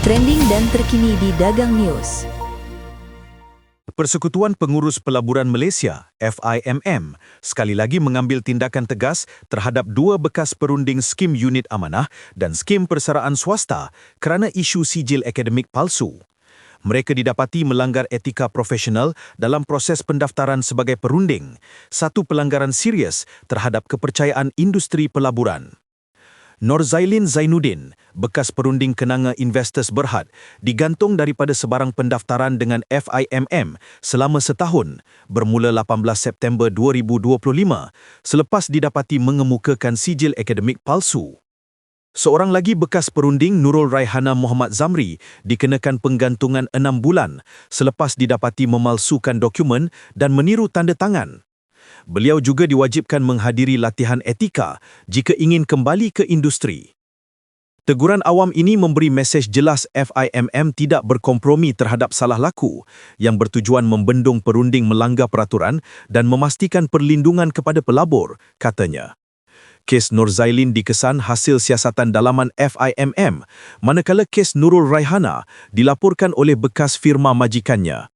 trending dan terkini di Dagang News. Persekutuan Pengurus Pelaburan Malaysia, FIMM, sekali lagi mengambil tindakan tegas terhadap dua bekas perunding skim unit amanah dan skim persaraan swasta kerana isu sijil akademik palsu. Mereka didapati melanggar etika profesional dalam proses pendaftaran sebagai perunding, satu pelanggaran serius terhadap kepercayaan industri pelaburan. Norzailin Zainuddin, bekas perunding kenanga Investors Berhad, digantung daripada sebarang pendaftaran dengan FIMM selama setahun bermula 18 September 2025 selepas didapati mengemukakan sijil akademik palsu. Seorang lagi bekas perunding Nurul Raihana Muhammad Zamri dikenakan penggantungan enam bulan selepas didapati memalsukan dokumen dan meniru tanda tangan. Beliau juga diwajibkan menghadiri latihan etika jika ingin kembali ke industri. Teguran awam ini memberi mesej jelas FIMM tidak berkompromi terhadap salah laku yang bertujuan membendung perunding melanggar peraturan dan memastikan perlindungan kepada pelabur, katanya. Kes Nur Zailin dikesan hasil siasatan dalaman FIMM, manakala kes Nurul Raihana dilaporkan oleh bekas firma majikannya.